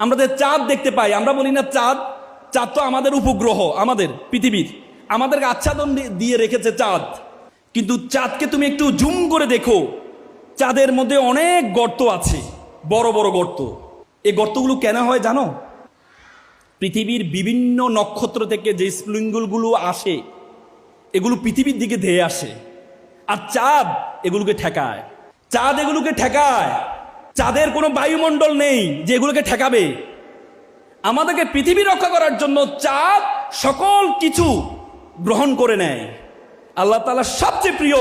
আমরা যে চাঁদ দেখতে পাই। আমরা বলি না চাঁদ চাঁদ তো আমাদের উপগ্রহ, আমাদের, পৃথিবীর। আমাদেরকে আচ্ছাদন দিয়ে রেখেছে চাঁদ। কিন্তু চাঁদকে তুমি একটু জুম করে দেখো। চাঁদের মধ্যে অনেক গর্ত আছে, বড় বড় গর্ত। এই গর্তগুলো কেন হয় জানো? পৃথিবীর বিভিন্ন নক্ষত্র থেকে যে স্প্লিঙ্গুলগুলো আসে, এগুলো পৃথিবীর দিকে ধেয়ে আসে। আর চাঁদ এগুলোকে ঠেকায়। চাঁদ এগুলোকে ঠেকায়। চাঁদের কোনো বায়ুমণ্ডল নেই যে এগুলোকে ঠেকাবে, আমাদেরকে পৃথিবী রক্ষা করার জন্য চাঁদ সকল কিছু গ্রহণ করে নেয়। আল্লাহ তালা সবচেয়ে প্রিয়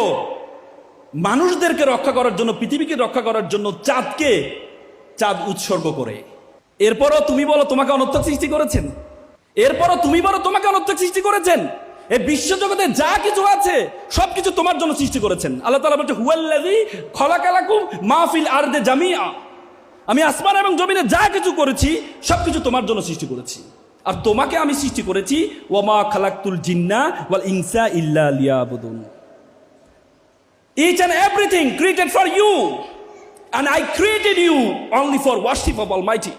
মানুষদেরকে রক্ষা করার জন্য, পৃথিবীকে রক্ষা করার জন্য চাঁদকে চাঁদ উৎসর্গ করে। এরপরও তুমি বলো তোমাকে অনর্থক সৃষ্টি করেছেন? এরপরও তুমি বলো তোমাকে অনর্থক সৃষ্টি করেছেন? এই বিশ্বজগতে যা কিছু আছে, সবকিছু তোমার জন্য সৃষ্টি করেছেন আল্লাহ তালা বলছে আরদে জামিয়া আমি আসমান এবং জমিনে যা কিছু করেছি, সবকিছু তোমার জন্য সৃষ্টি করেছি আর তোমাকে আমি সৃষ্টি করেছি ওমা খালাক্তুল জিন্না ওয়াল ইনসা ইল্লা লিয়াবুদুন Each and everything created for you. And I created you only for worship of Almighty.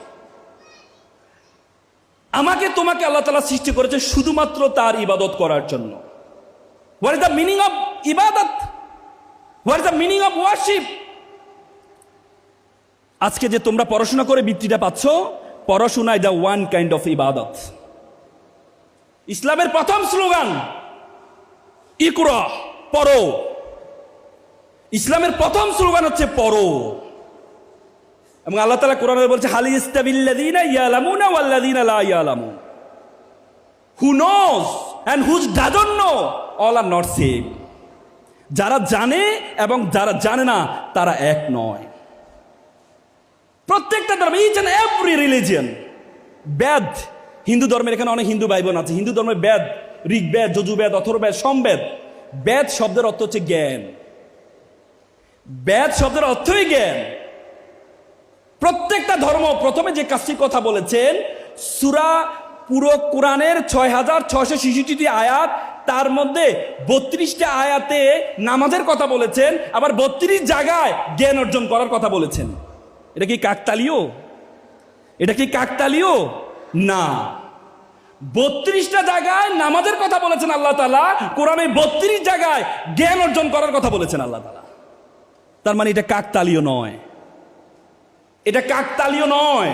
আমাকে তোমাকে আল্লাহ তালা সৃষ্টি করেছে শুধুমাত্র তার ইবাদত করার জন্য। What is the meaning of ইবাদত? What is the meaning of worship আজকে যে তোমরা পড়াশোনা করে বৃত্তিটা পাচ্ছ, পড়াশোনায় দ্য ওয়ান কাইন্ড অফ ইবাদত। ইসলামের প্রথম স্লোগান, ইকুরা, পড়ো। ইসলামের প্রথম স্লোগান হচ্ছে পড়ো। এবং আল্লাহ তালা কোরআনে বলছে, হালি ইয়ালামুন who knows and who's doesn't know all are not same যারা জানে এবং যারা জানে না, তারা এক নয়। প্রত্যেকটা ধর্ম each and every religion Veda, Hindu ধর্মের এখানে অনেক হিন্দু ভাই বোন আছে। হিন্দু ধর্মের বেদ, ঋগ্বেদ যজুবেদ অথর্বেদ সমবেদ। বেদ শব্দের অর্থ হচ্ছে জ্ঞান। বেদ শব্দের অর্থই জ্ঞান। প্রত্যেকটা ধর্ম প্রথমে যে কাজটির কথা বলেছেন, সুরা পুরো কোরআনের ছয় হাজার ছয়শো ছিষট্টি আয়াত, তার মধ্যে বত্রিশটা আয়াতে নামাজের কথা বলেছেন, আবার বত্রিশ জায়গায় জ্ঞান অর্জন করার কথা বলেছেন। এটা কি কাকতালীয়? এটা কি কাকতালীয়? না। বত্রিশটা জায়গায় নামাজের কথা বলেছেন আল্লাহ তালা কোরআনে বত্রিশ জায়গায় জ্ঞান অর্জন করার কথা বলেছেন আল্লাহ তালা তার মানে এটা কাকতালীয় নয়। এটা কাকতালীয় নয়।